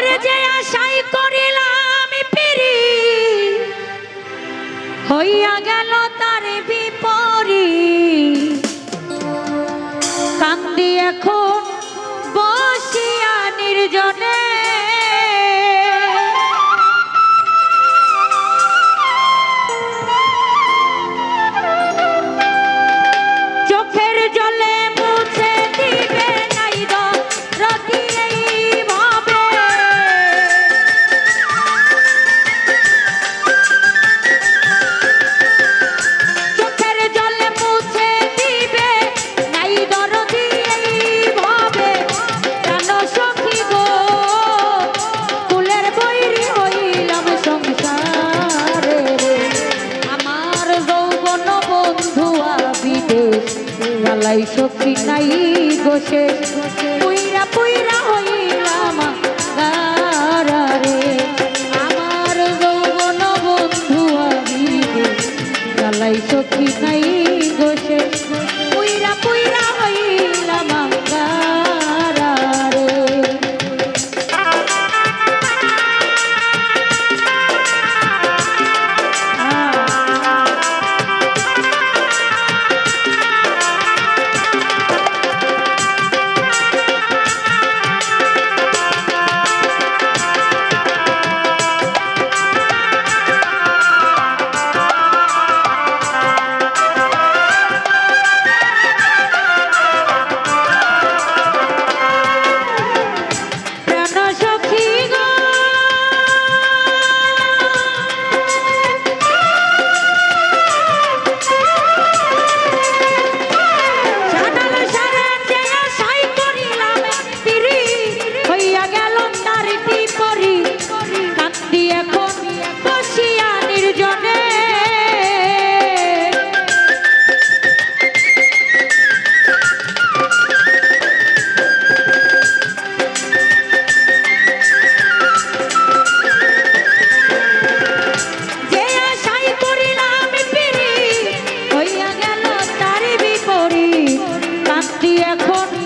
ওরে যে আশাই করিলাম পিরি হইয়া গেল তার বিপরী কান্দি এখন তাই শক্তি নাই গোসে i'm transport